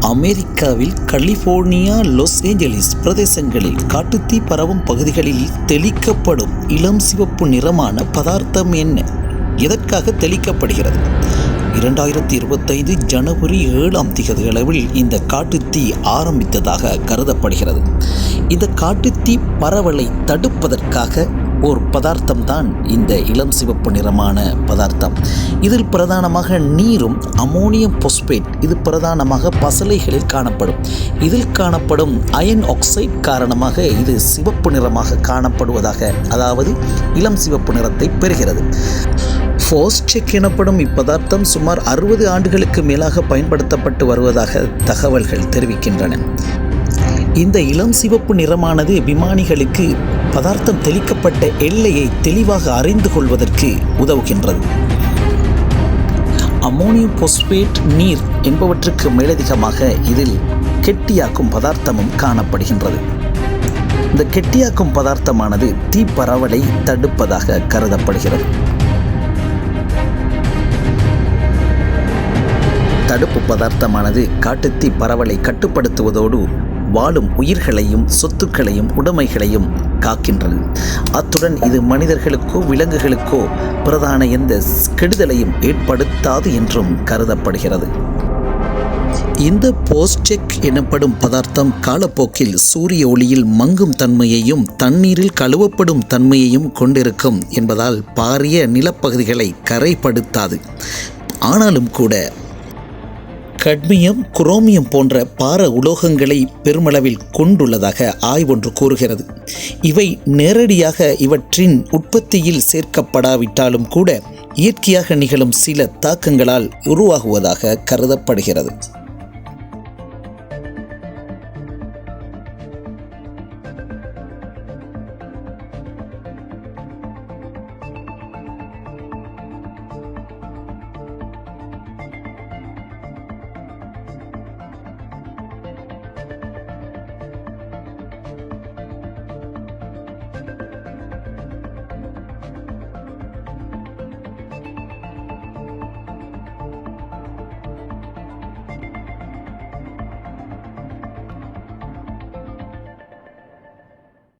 அமெரிக்காவில் California loss Angeles பிரதேசங்களில் காட்டுத்தீ பரவும் பகுதிகளில் தெளிக்கப்படும் இளம் சிவப்பு நிறமான பதார்த்தம் என்ன? எதற்காக தெளிக்கப்படுகிறது? இரண்டாயிரத்தி இருபத்தைந்து ஜனவரி ஏழாம் திகதி அளவில் இந்த காட்டுத்தீ ஆரம்பித்ததாக கருதப்படுகிறது. இந்த காட்டுத்தீ பரவலை தடுப்பதற்காக ஓர் பதார்த்தம் தான் இந்த இளம் சிவப்பு நிறமான பதார்த்தம். இதில் பிரதானமாக நீரும் அமோனியம் பொஸ்பேட் இது பிரதானமாக பசலைகளில் காணப்படும். இதில் காணப்படும் அயன் ஆக்சைடு காரணமாக இது சிவப்பு நிறமாக காணப்படுவதாக அதாவது இளம் சிவப்பு நிறத்தை பெறுகிறது. ஃபோஸ்டெக் எனப்படும் இப்பதார்த்தம் சுமார் அறுபது ஆண்டுகளுக்கு மேலாக பயன்படுத்தப்பட்டு வருவதாக தகவல்கள் தெரிவிக்கின்றன. இந்த இளம் சிவப்பு நிறமானது விமானிகளுக்கு பதார்த்தம் தெளிக்கப்பட்ட எல்லையை தெளிவாக அறிந்து கொள்வதற்கு உதவுகின்றது. அமோனியம் பொஸ்பேட் நீர் என்பவற்றுக்கு மேலதிகமாக இதில் கெட்டியாக்கும் பதார்த்தமும் காணப்படுகின்றது. இந்த கெட்டியாக்கும் பதார்த்தமானது தீப்பரவலை தடுப்பதாக கருதப்படுகிறது. தடுப்பு பதார்த்தமானது காட்டுத்தீ பரவலை கட்டுப்படுத்துவதோடு வாழும் உயிர்களையும் சொத்துக்களையும் உடைமைகளையும் காக்கின்றது அத்துடன் இது மனிதர்களுக்கோ விலங்குகளுக்கோ பிரதான எந்த கெடுதலையும் ஏற்படுத்தாது என்றும் கருதப்படுகிறது. இந்த போஸ்டெக் எனப்படும் பதார்த்தம் காலப்போக்கில் சூரிய ஒளியில் மங்கும் தன்மையையும் தண்ணீரில் கழுவப்படும் தன்மையையும் கொண்டிருக்கும் என்பதால் பாரிய நிலப்பகுதிகளை கரைப்படுத்தாது. ஆனாலும் கூட கட்மியம் குரோமியம் போன்ற பார உலோகங்களை பெருமளவில் கொண்டுள்ளதாக ஆய்வொன்று கூறுகிறது. இவை நேரடியாக இவற்றின் உற்பத்தியில் சேர்க்கப்படாவிட்டாலும் கூட இயற்கையாக நிகழும் சில தாக்கங்களால் உருவாகுவதாக கருதப்படுகிறது.